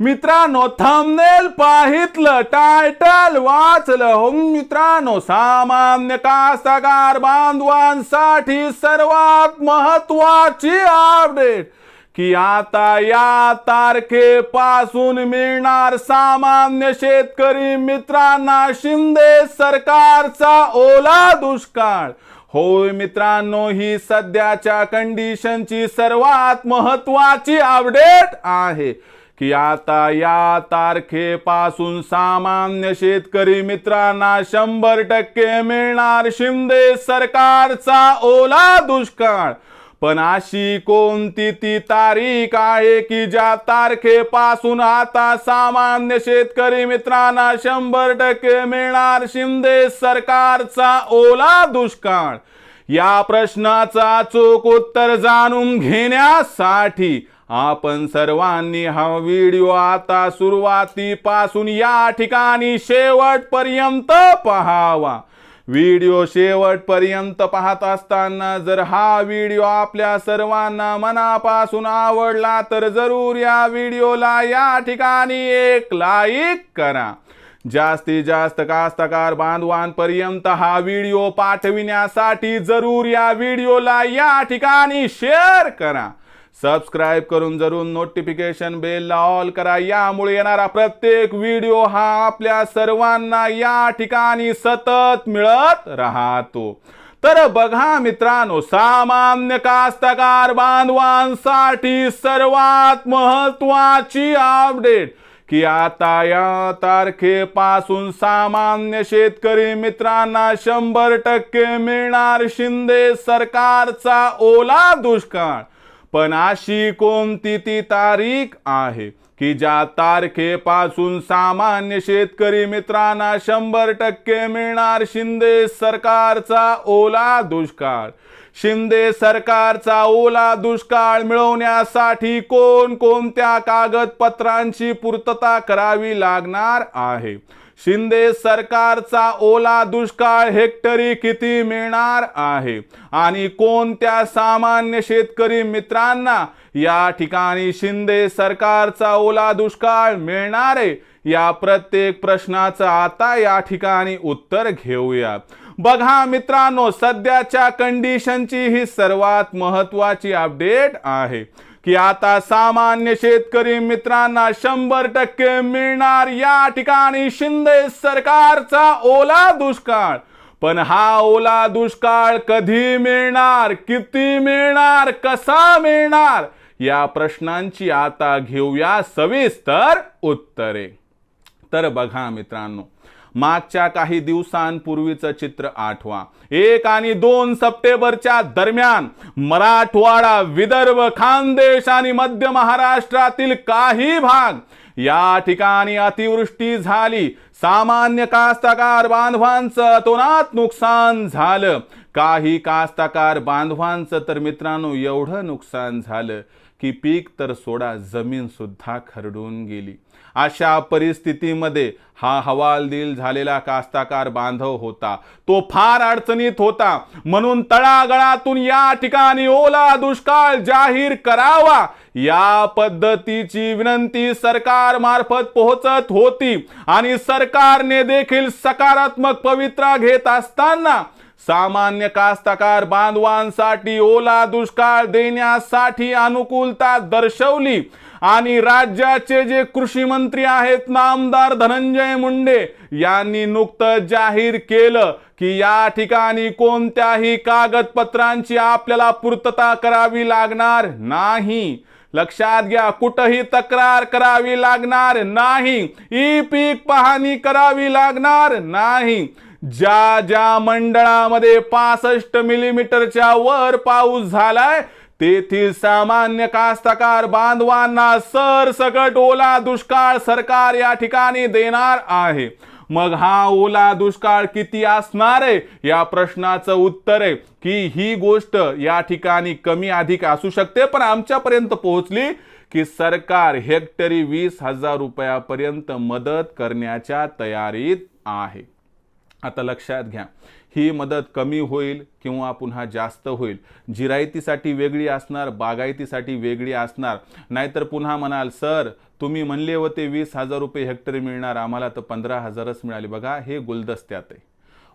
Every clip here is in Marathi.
मित्रांनो थंबनेल पाहितलं टायटल वाचलं. हो मित्रांनो सामान्य कास्तकार बांधवांसाठी सर्वात महत्वाची अपडेट की आता या तारखेपासून मिळणार सामान्य शेतकरी मित्रांना शिंदे सरकारचा ओला दुष्काळ. होय मित्रांनो ही सध्याच्या कंडिशनची सर्वात महत्वाची अपडेट आहे. की आता या तारखेपासून सामान्य शेतकरी मित्रांना शंभर टक्के मिळणार शिंदे सरकारचा ओला दुष्काळ. पण अशी कोणती ती तारीख आहे की ज्या तारखेपासून आता सामान्य शेतकरी मित्रांना शंभर टक्के मिळणार शिंदे सरकारचा ओला दुष्काळ? या प्रश्नाचा चोख उत्तर जाणून घेण्यासाठी आपण सर्वांनी हा व्हिडिओ आता सुरुवातीपासून या ठिकाणी शेवटपर्यंत पहावा. व्हिडिओ शेवटपर्यंत पाहत असताना जर हा व्हिडिओ आपल्या सर्वांना मनापासून आवडला तर जरूर या व्हिडिओला या ठिकाणी एक लाईक करा. जास्तीत जास्त कास्तकार बांधवांपर्यंत हा व्हिडिओ पाठविण्यासाठी जरूर या व्हिडिओला या ठिकाणी शेअर करा. सबस्क्राईब करून जरूर नोटिफिकेशन बेल ऑल करा. यामुळे येणारा प्रत्येक व्हिडिओ हा आपल्या सर्वांना या ठिकाणी सतत मिळत राहतो. तर बघा मित्रांनो सामान्य कास्तकार बांधवांसाठी सर्वात महत्वाची अपडेट की आता या तारखेपासून सामान्य शेतकरी मित्रांना शंभर टक्के मिळणार शिंदे सरकारचा ओला दुष्काळ. पण अशी कोणती ती तारीख आहे की ज्या तारखेपासून सामान्य शेतकरी मित्रांना शंभर टक्के मिळणार शिंदे सरकारचा ओला दुष्काळ? शिंदे सरकारचा ओला दुष्काळ मिळवण्यासाठी कोण कोणत्या कागदपत्रांची पूर्तता करावी लागणार आहे? शिंदे सरकारचा ओला दुष्काळ हेक्टरी किती मिळणार आहे? आणि कोणत्या सामान्य शेतकरी मित्रांना या ठिकाणी शिंदे सरकारचा ओला दुष्काळ मिळणार आहे? या प्रत्येक प्रश्नाचं आता या ठिकाणी उत्तर घेऊया. बघा मित्रांनो सध्याच्या कंडिशनची ही सर्वात महत्वाची अपडेट आहे. की आता सामान्य शेतकरी मित्रांना शंभर टक्के मिळणार या ठिकाणी शिंदे सरकारचा ओला दुष्काळ. पण हा ओला दुष्काळ कधी मिळणार किती मिळणार कसा मिळणार या प्रश्नांची आता घेऊया सविस्तर उत्तरे. तर बघा मित्रांनो मागच्या काही दिवसांपूर्वीचं चित्र आठवा. एक आणि दोन सप्टेंबरच्या दरम्यान मराठवाडा विदर्भ खानदेश आणि मध्य महाराष्ट्रातील काही भाग या ठिकाणी अतिवृष्टी झाली. सामान्य कास्तकार बांधवांचं तोनात नुकसान झालं. काही कास्तकार बांधवांचं तर मित्रांनो एवढं नुकसान झालं की पीक तर सोडा जमीन सुद्धा खरडून गेली. अशा परिस्थितीमध्ये हा हवालदिल झालेला कास्ताकार बांधव होता. तो फार अडचणीत होता. म्हणून तळागळातून या ठिकाणी ओला दुष्काळ जाहीर करावा. या पद्धतीची विनंती सरकार मार्फत पोहोचत होती. आणि सरकारने देखील सकारात्मक पवित्रा घेत असताना सामान्य कास्तकार बांधवांसाठी ओला दुष्काळ देण्यासाठी अनुकूलता दर्शवली. आणि राज्याचे जे कृषी मंत्री आहेत नामदार धनंजय मुंडे यांनी नुकतं जाहीर केलं की या ठिकाणी कोणत्याही कागदपत्रांची आपल्याला पूर्तता करावी लागणार नाही. लक्षात घ्या कुठंही तक्रार करावी लागणार नाही. ई पीक पाहणी करावी लागणार नाही. ज्या ज्या मंडळामध्ये पासष्ट मिलीमीटरच्या वर पाऊस झालाय तेथील सामान्य कास्तकार बांधवांना सरसकट ओला दुष्काळ सरकार या ठिकाणी देणार आहे. मग हा ओला दुष्काळ किती असणार आहे? या प्रश्नाचं उत्तर आहे की ही गोष्ट या ठिकाणी कमी अधिक असू शकते पण आमच्यापर्यंत पोहोचली की सरकार हेक्टरी वीस हजार रुपयापर्यंत मदत करण्याच्या तयारीत आहे. आता लक्षात घ्या. ही मदत कमी होईल किंवा पुन्हा जास्त होईल. जिरायतीसाठी वेगळी असणार बागायतीसाठी वेगळी असणार. नाहीतर पुन्हा म्हणाल सर तुम्ही म्हणले होते वीस हजार रुपये हेक्टरी मिळणार आम्हाला तर पंधरा हजारच मिळाले. बघा हे गुलदस्त्यात आहे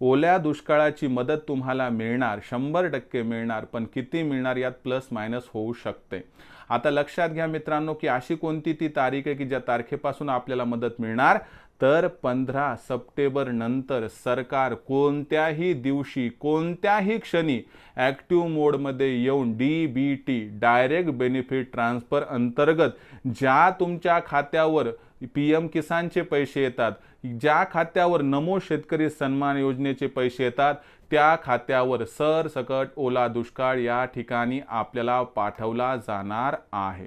ओल्या दुष्काळाची मदत तुम्हाला मिळणार शंभर टक्के मिळणार पण किती मिळणार यात प्लस मायनस होऊ शकते. आता लक्षात घ्या मित्रांनो की अशी कोणती ती तारीख आहे की ज्या तारखेपासून आपल्याला मदत मिळणार? तर पंधरा सप्टेंबर नंतर सरकार कोणत्याही दिवशी कोणत्याही क्षणी ॲक्टिव्ह मोडमध्ये येऊन D B T direct benefit transfer अंतर्गत ज्या तुमच्या खात्यावर पी एम किसानचे पैसे येतात ज्या खात्यावर नमो शेतकरी सन्मान योजनेचे पैसे येतात त्या खात्यावर सरसकट ओला दुष्काळ या ठिकाणी आपल्याला पाठवला जाणार आहे.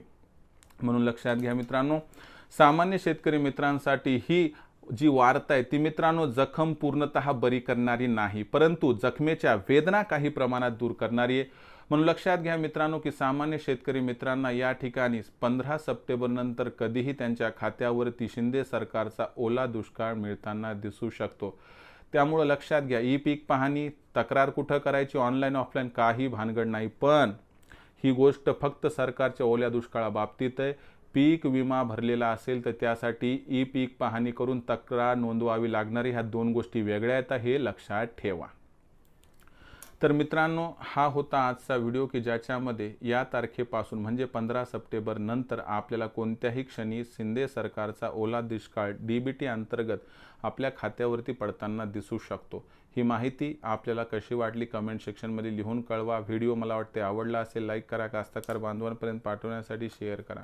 म्हणून लक्षात घ्या मित्रांनो. सामान्य शेतकरी मित्रांसाठी ही जी वार्ता आहे ती मित्रांनो जखम पूर्णतः बरी करणारी नाही परंतु जखमेच्या वेदना काही प्रमाणात दूर करणारी आहे. म्हणून लक्षात घ्या मित्रांनो की सामान्य शेतकरी मित्रांना या ठिकाणी पंधरा सप्टेंबरनंतर कधीही त्यांच्या खात्यावरती शिंदे सरकारचा ओला दुष्काळ मिळताना दिसू शकतो. त्यामुळं लक्षात घ्या ई पीक पाहणी तक्रार कुठं करायची ऑनलाईन ऑफलाईन काही भानगड नाही पण ही गोष्ट फक्त सरकारच्या ओल्या दुष्काळाबाबतीत आहे. पीक विमा भरलेला असेल तर त्यासाठी ई पीक पाहणी करून तक्रार नोंदवावी लागणारी ह्या दोन गोष्टी वेगळ्या आहेत हे लक्षात ठेवा. तर मित्रांनो हा होता आजचा व्हिडिओ की ज्याच्यामध्ये या तारखेपासून म्हणजे पंधरा सप्टेंबर नंतर आपल्याला कोणत्याही क्षणी शिंदे सरकारचा ओला दुष्काळ डी बी टी अंतर्गत आपल्या खात्यावरती पडताना दिसू शकतो. ही माहिती आपल्याला कशी वाटली कमेंट सेक्शनमध्ये लिहून कळवा. व्हिडिओ मला वाटते आवडला असेल लाईक करा कास्तकार बांधवांपर्यंत पाठवण्यासाठी शेअर करा.